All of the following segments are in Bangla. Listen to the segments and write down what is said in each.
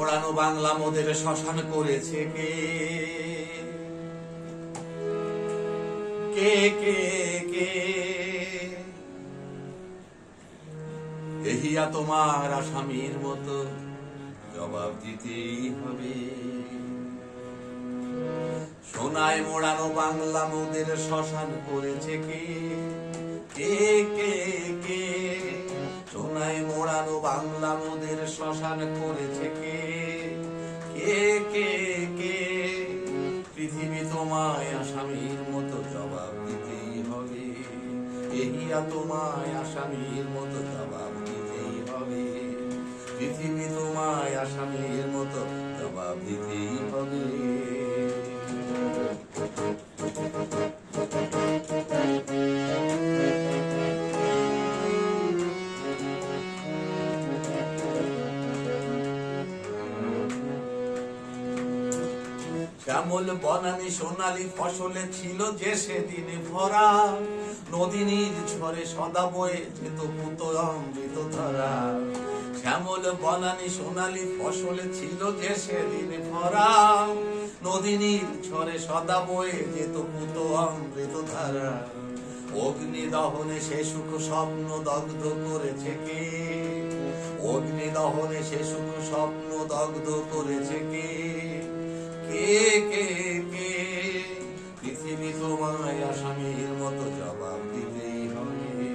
মোড়ানো বাংলা মোদের শ্মশান করেছে কে? কে কে কে? এহিয়া তোমার আসামির মতো জবাব দিতেই হবে। সোনায় মোড়ানো বাংলা মোদের শ্মশান করেছে কে? কে কে কে? সোনায় মোড়ানো বাংলা মোদের শ্মশান করেছে কে এহিয়া তোমায় আসামির মতো জবাব দিতেই হবে। পৃথিবী তোমায় আসামির মতো জবাব দিতেই হবে। শ্যামল বনানি সোনালি ফসলে ছিল যে সেদিন ভরা। নদিনীর ঝরে সদা বয়ে যেত পুত অমৃত ধরা। শ্যামল বনানি সোনালি ফসলে ছিল যে সেদিন ভরা। নদিনীর ঝরে সদা বয়ে যেত পুত অমৃত ধারা। অগ্নি দহনে সে সুখ স্বপ্ন দগ্ধ করেছে কে? অগ্নি দহনে সে সুখ স্বপ্ন দগ্ধ করেছে কে? কে কে কে? পৃথিবী তোমায় আসামির মতো জবাব দিতেই হবে।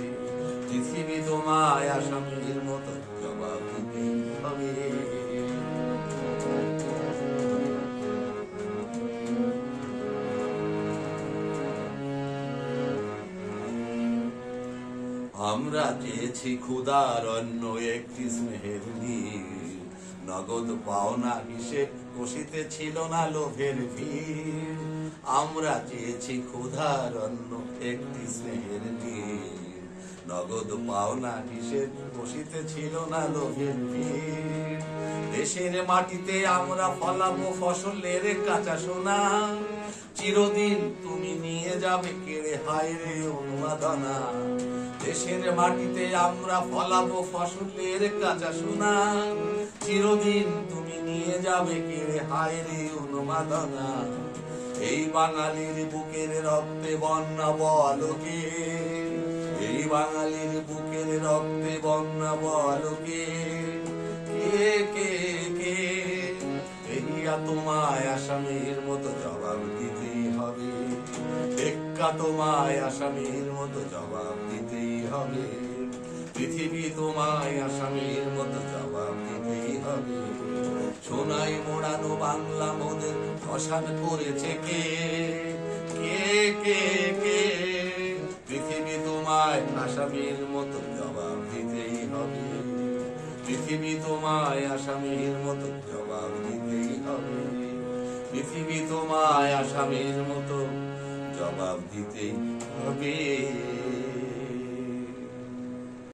পৃথিবী তোমায় আসামির মতো জবাব দিতেই হবে। আমরা চেয়েছি ক্ষুদার অন্য একটি স্নেহের নীর নগদ পাওনা হিসেব কষিতে ছিল না লোভের ভিড়। আমরা চেয়েছি ক্ষুধার অন্য একটি স্নেহের নীর নগদ পাওনা হিসেব কষিতে ছিল না লোভের দেশের মাটিতে আমরা ফলাবো ফসলের কাঁচা সোনা। চিরদিন তুমি নিয়ে যাবে কেড়ে হায় রে অনুমাদনা। দেশের মাটিতে আমরা ফলাবো ফসলের কাঁচা সোনা। চিরদিন তুমি নিয়ে যাবে কেড়ে হায় রে অনুমাদনা। এই বাঙালির বুকের রক্তে বন্যা বলকে বাঙালির বুকের রক্তে বন্যা বলকে। কে কে কে? তোমায় আসামির মতো জবাব দিতেই হবে। এক্কা তোমায় আসামির মতো জবাব দিতেই হবে। পৃথিবী তোমায় আসামির মতো জবাব দিতেই হবে। সোনাই মোড়ানো বাংলা মোদের শ্মশান করেছে কে কে কে? আসামির মতো জবাব দিতেই হবে। পৃথিবী তোমায় আসামির মতো জবাব দিতেই হবে। পৃথিবী তোমায় আসামির মতো জবাব দিতেই হবে।